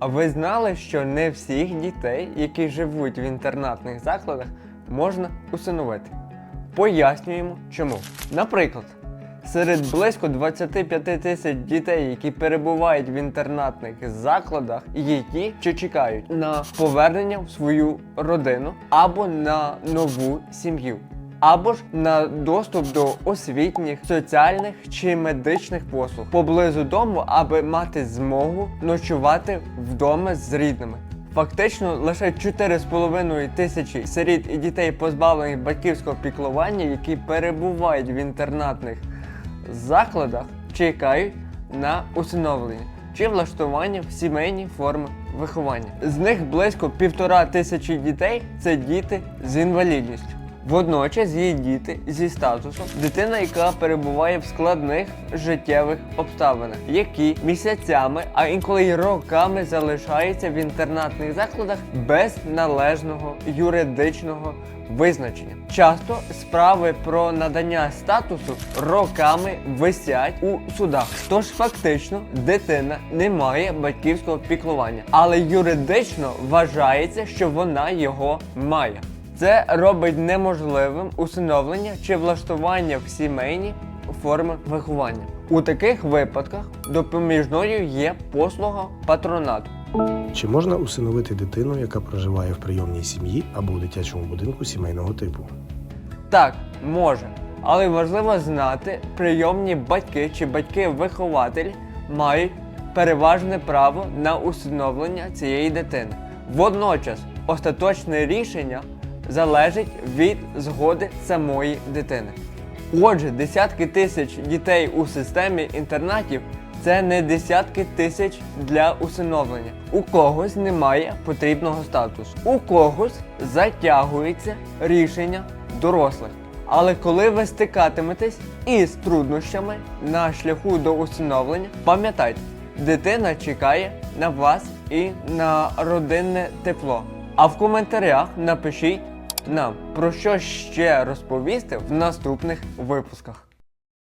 А ви знали, що не всіх дітей, які живуть в інтернатних закладах, можна усиновити? Пояснюємо чому. Наприклад, серед близько 25 тисяч дітей, які перебувають в інтернатних закладах, є ті, що чекають на повернення в свою родину або на нову сім'ю. Або ж на доступ до освітніх, соціальних чи медичних послуг поблизу дому, аби мати змогу ночувати вдома з рідними. Фактично лише 4,5 тисячі сиріт і дітей, позбавлених батьківського піклування, які перебувають в інтернатних закладах, чекають на усиновлення чи влаштування в сімейні форми виховання. З них близько півтора тисячі дітей це діти з інвалідністю. Водночас є діти зі статусом дитина, яка перебуває в складних життєвих обставинах, які місяцями, а інколи й роками залишаються в інтернатних закладах без належного юридичного визначення. Часто справи про надання статусу роками висять у судах. Тож фактично дитина не має батьківського піклування, але юридично вважається, що вона його має. Це робить неможливим усиновлення чи влаштування в сімейні форми виховання. У таких випадках допоміжною є послуга патронату. Чи можна усиновити дитину, яка проживає в прийомній сім'ї або у дитячому будинку сімейного типу? Так, може, але важливо знати, прийомні батьки чи батьки-вихователі мають переважне право на усиновлення цієї дитини. Водночас, остаточне рішення залежить від згоди самої дитини. Отже, десятки тисяч дітей у системі інтернатів це не десятки тисяч для усиновлення. У когось немає потрібного статусу, у когось затягується рішення дорослих. Але коли ви стикатиметесь із труднощами на шляху до усиновлення, пам'ятайте, дитина чекає на вас і на родинне тепло. А в коментарях напишіть нам, про що ще розповісти в наступних випусках.